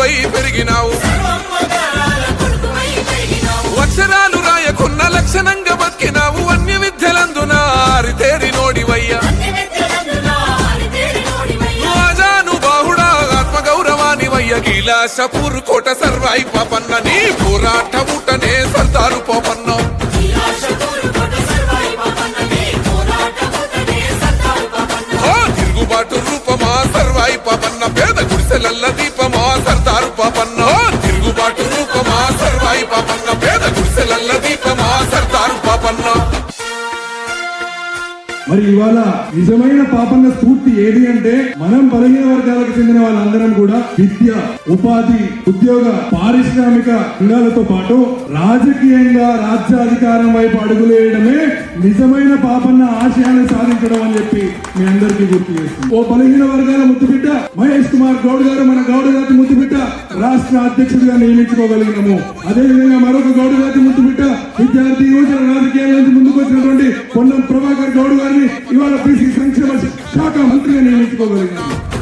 కొడుకువై పెరిగినావు. అక్షరాలు రాయకున్న లక్షణంగా బతికినావు. అన్ని విద్యలందున ఆరితేరి నోడివయ్యా. గీలాసపూర్ కోట సర్వాయి పాపన్న నీ పోరాటముటనే సర్దారు పోపన్నో. సర్వాయి పాపన్న పేద గుడిసెలల్ల దీపమా సర్దారు పాపన్నా. మరి ఇవాళ నిజమైన పాపన్న స్ఫూర్తి ఏది అంటే మనం బలహీన వర్గాలకు చెందిన వాళ్ళందరం కూడా విద్య ఉపాధి ఉద్యోగ పారిశ్రామిక రంగాలతో పాటు రాజకీయంగా రాజ్యాధికారం వైపు అడుగులు వేయడమే నిజమైన పాపన్న ఆశయాన్ని సాధించడం అని చెప్పి మీ అందరికీ గుర్తు చేస్తుంది. ఓ బలహీన వర్గాల ముద్దుబిడ్డ మహేష్ కుమార్ గౌడ్ గారు మన గౌడ జాతి ముద్దుబిడ్డ రాష్ట్ర అధ్యక్షుడిగా నియమించుకోగలిగినాము. అదేవిధంగా మరొక గౌడ గారు ఇవాళ బీసీ సంక్షేమ శాఖ మంత్రిగా నియమించుకోగలిగాను